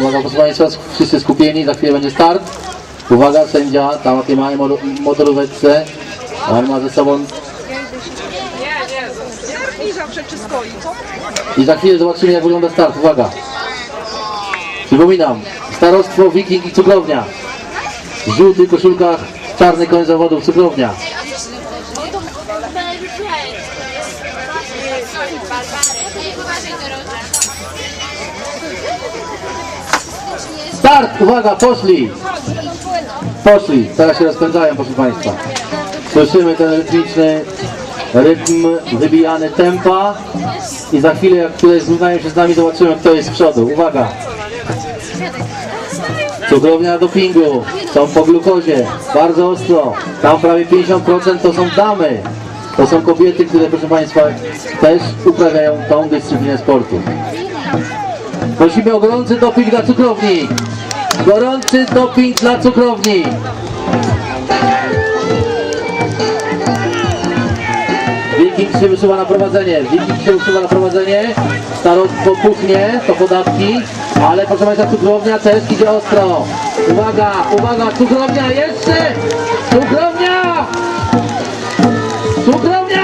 Uwaga, proszę Państwa, wszyscy skupieni, za chwilę będzie start. Uwaga, sędzia, tam na tej małej mo- motoróweczce. On ma ze sobą I za chwilę zobaczymy jak wygląda start. Uwaga. Przypominam, starostwo, wiking i cukrownia. W żółtych koszulkach, czarny koń zawodów, cukrownia. Start! Uwaga, poszli! Poszli, teraz się rozpędzają, proszę Państwa. Słyszymy ten rytmiczny rytm, wybijany tempa i za chwilę, jak tutaj zrównają się z nami, zobaczymy, kto jest z przodu. Uwaga! Cukrownia dopingu, są po glukozie, bardzo ostro. Tam prawie 50% to są damy. To są kobiety, które, proszę Państwa, też uprawiają tą dyscyplinę sportu. Prosimy o gorący doping dla cukrowni. Gorący doping dla cukrowni. Wiking się wysuwa na prowadzenie. Wiking się wysuwa na prowadzenie. Starostwo puchnie, to podatki. Ale proszę Państwa, cukrownia też idzie ostro. Uwaga, uwaga, cukrownia jeszcze! Cukrownia! Cukrownia!